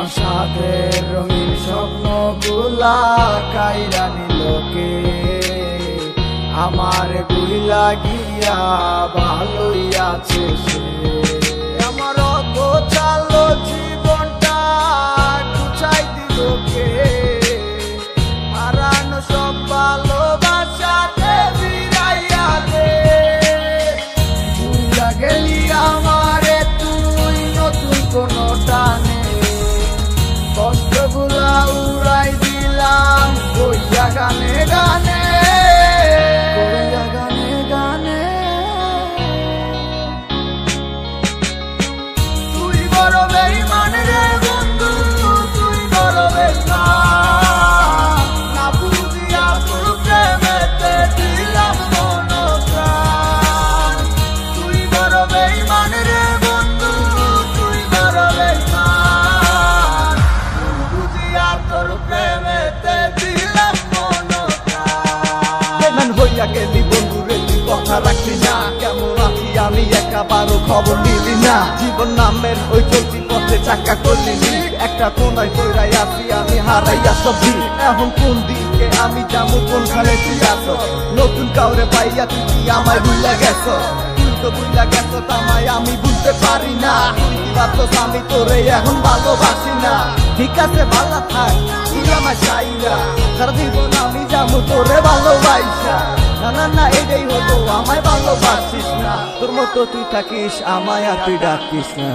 আমার রঙিন স্বপ্নগুলা কাইরা নিলকে আমারগুলা গিয়া ভালোই আছে সে। হইয়া গেলি বন্ধু রে তুই কথা রাখলি না। কেমন আছি আমি একাবারও খবর নিলি না। জীবন নামের ওই চলতি পথে চাকা করলি নি। একটা কোনায় কইরাই আছি, আমি হারাইয়া সবজি। এখন কোন দিকে আমি যাব কোনখানে তুই আছো? নতুন কাউরে পাইয়া তুই আমায় ভুলে গেছো। তো ভুলে গেছো, তামায় আমি বুঝতে পারি না। ভাবছস আমি তোরে এখন ভালোবাসি না। ঠিক আছে ভালো থাক, তুই আমার চাইরা সারা জীবন আমি যাব তোরে ভালোবাসা না না না, এটাই হতো আমায় ভালোবাসিস না। তোর মতো তুই থাকিস, আমায় আর তুই ডাকিস না।